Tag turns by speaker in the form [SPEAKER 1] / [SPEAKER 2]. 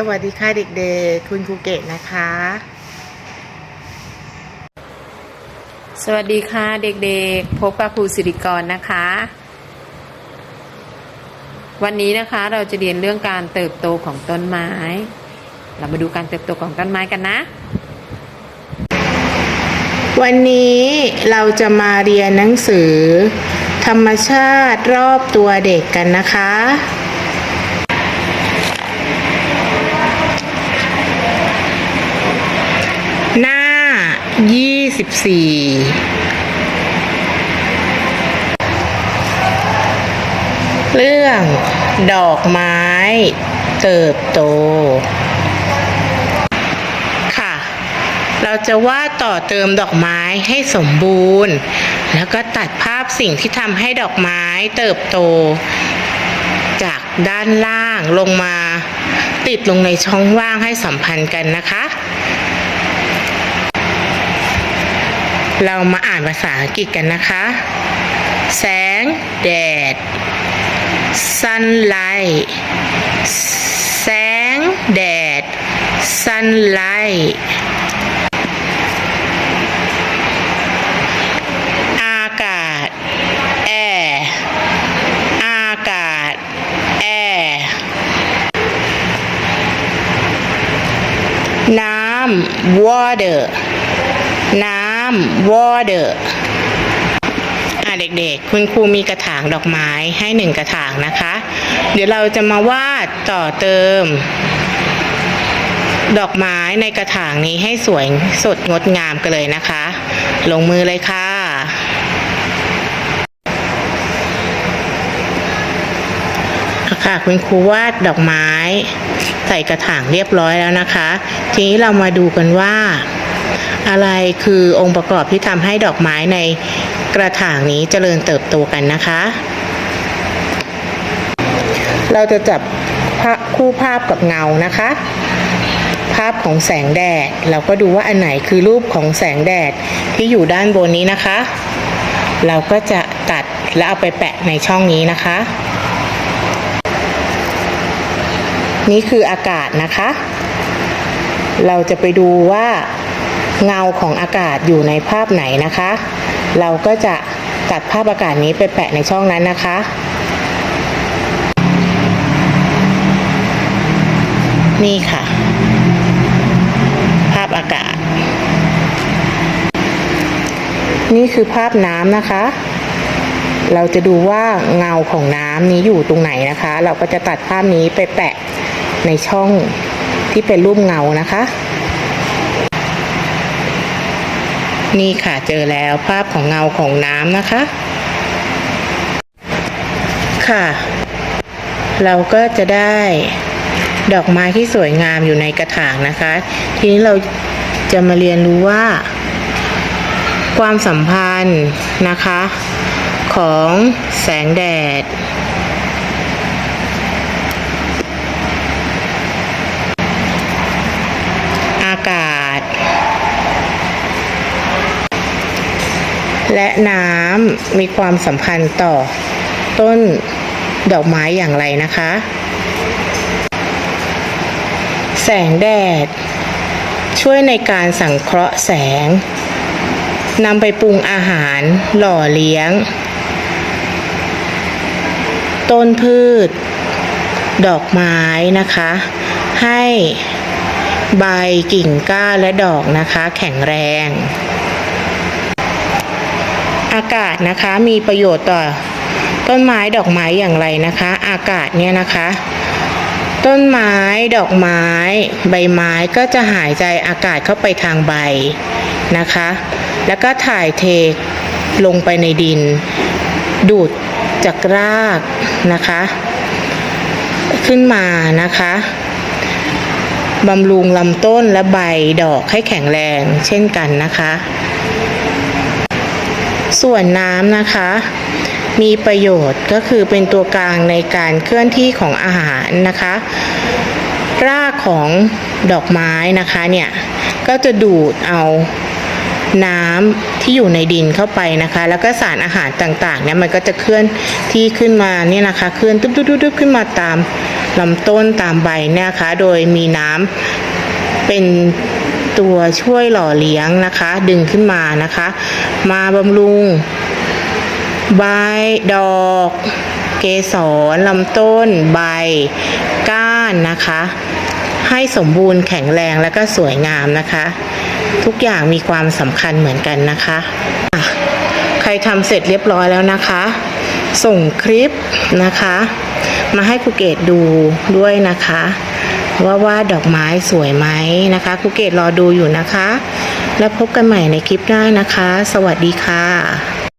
[SPEAKER 1] สวัสดีค่ะเด็กๆ คุณครูเกตนะคะ
[SPEAKER 2] สวัสดีค่ะเด็กๆ พบกับครูสิริกรนะคะ วันนี้นะคะเราจะเรียนเรื่องการเติบโตของต้นไม้ เรามาดูการเติบโตของต้นไม้กันนะ
[SPEAKER 1] วันนี้เราจะมาเรียนหนังสือ ธรรมชาติรอบตัวเด็กกันนะคะ หน้า 24เรื่อง ดอกไม้ เติบโต ค่ะ เราจะวาดต่อเติมดอกไม้ให้สมบูรณ์ แล้วก็ตัดภาพสิ่งที่ทำให้ดอกไม้เติบโต จากด้านล่างลงมา ติดลงในช่องว่างให้สัมพันธ์กันนะคะ เรามาอ่านภาษาอังกฤษกันนะคะ แสง แดด sunlight แสง แดด sunlight อากาศ air อากาศ air น้ำ water น้ำ water อะเด็กๆ คุณครูมีกระถางดอกไม้ให้หนึ่งกระถางนะคะ เดี๋ยวเราจะมาวาดต่อเติม ดอกไม้ในกระถางนี้ให้สวยสดงดงามกันเลยนะคะ ลงมือเลยค่ะค่ะคุณครูวาดดอกไม้ ใส่กระถางเรียบร้อยแล้วนะคะ ทีนี้เรามาดูกันว่า อะไรคือองค์ประกอบที่ทำให้ดอกไม้ในกระถางนี้เจริญเติบโตกันนะคะ เราจะจับคู่ภาพกับเงานะคะ ภาพของแสงแดด เราก็ดูว่าอันไหนคือรูปของแสงแดดที่อยู่ด้านบนนี้นะคะ เราก็จะตัดแล้วเอาไปแปะในช่องนี้นะคะ นี่คืออากาศนะคะ เราจะไปดูว่า เงาของอากาศอยู่ในภาพไหนนะคะ เราก็จะตัดภาพอากาศนี้ไปแปะในช่องนั้นนะคะ นี่ค่ะ ภาพอากาศ นี่คือภาพน้ำนะคะ เราจะดูว่าเงาของน้ำนี้อยู่ตรงไหนนะคะ เราก็จะตัดภาพนี้ไปแปะในช่องที่เป็นรูปเงานะคะ นี่ค่ะเจอแล้วภาพของเงาของน้ำนะคะ ค่ะ เราก็จะได้ดอกไม้ที่สวยงามอยู่ในกระถางนะคะ ทีนี้เราจะมาเรียนรู้ว่า ความสัมพันธ์นะคะ ของแสงแดด อากาศ และน้ำมีความสัมพันธ์ต่อ ต้นดอกไม้อย่างไรนะคะ แสงแดด ช่วยในการสังเคราะห์แสงนำไปปรุงอาหารหล่อเลี้ยง ต้นพืช ดอกไม้นะคะ ให้ใบกิ่งก้านและดอกนะคะ แข็งแรง อากาศนะคะมีประโยชน์ต่อต้นไม้ดอกไม้อย่างไรนะคะ อากาศเนี่ยนะคะ ต้นไม้ดอกไม้ ใบไม้ก็จะหายใจอากาศเข้าไปทางใบนะคะ แล้วก็ถ่ายเทลงไปในดิน ดูดจากรากนะคะ ขึ้นมานะคะบำรุงลำต้นและใบดอกให้แข็งแรงเช่นกันนะคะ ส่วนน้ำนะคะ มีประโยชน์ก็คือเป็นตัวกลางในการเคลื่อนที่ของอาหารนะคะ รากของดอกไม้นะคะเนี่ยก็จะดูดเอาน้ำที่อยู่ในดินเข้าไปนะคะ แล้วก็สารอาหารต่างๆเนี่ยมันก็จะเคลื่อนที่ขึ้นมาเนี่ยนะคะเคลื่อนตุ๊บๆๆๆขึ้นมาตามลำต้นตามใบเนี่ยนะคะโดยมีน้ำเป็น ตัวช่วยหล่อเลี้ยงนะคะ ดึงขึ้นมานะคะ มาบำรุงใบดอก เกสรลำต้น ใบ ก้านนะคะ ให้สมบูรณ์แข็งแรงและก็สวยงามนะคะ ทุกอย่างมีความสำคัญเหมือนกันนะคะะใครทำเสร็จเรียบร้อยแล้วนะคะ ส่งคลิปนะคะ มาให้ครูเกดดูด้วยนะคะ ว่าว่าดดอกไม้สวยไหมนะคะครูเกดรอดูอยู่นะคะ แล้วพบกันใหม่ในคลิปหน้านะคะ สวัสดีค่ะ